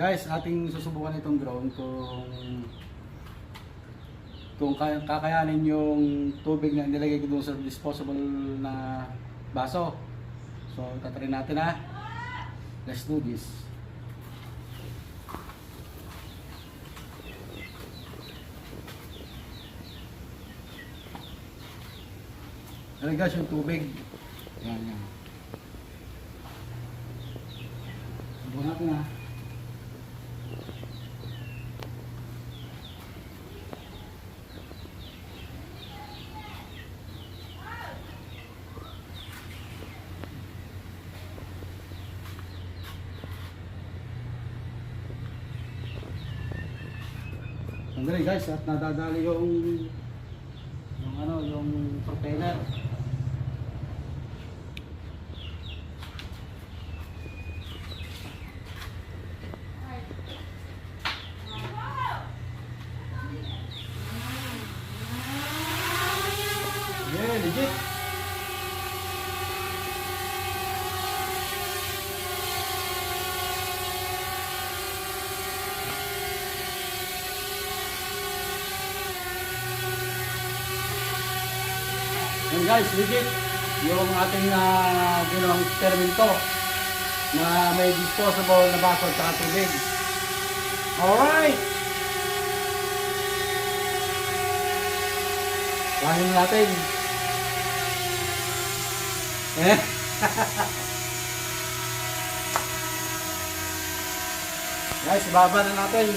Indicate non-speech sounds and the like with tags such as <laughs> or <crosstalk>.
Guys, ating susubukan itong drone kung kung kaya- kakayanin yung tubig na nilagay ko doon sa disposable na baso. So, tatry natin ha. Let's do this. Ano guys, yung tubig. Yan, yan. Subukan natin ha. Sandali guys, at nadadali yung yung ano, yung propeller. Yeah, legit. Yan guys, legit. Yung ating uh, ginawang experimento na may disposable na baso at saka tubig. Alright! Kain na natin. Eh? <laughs> guys, baba na natin.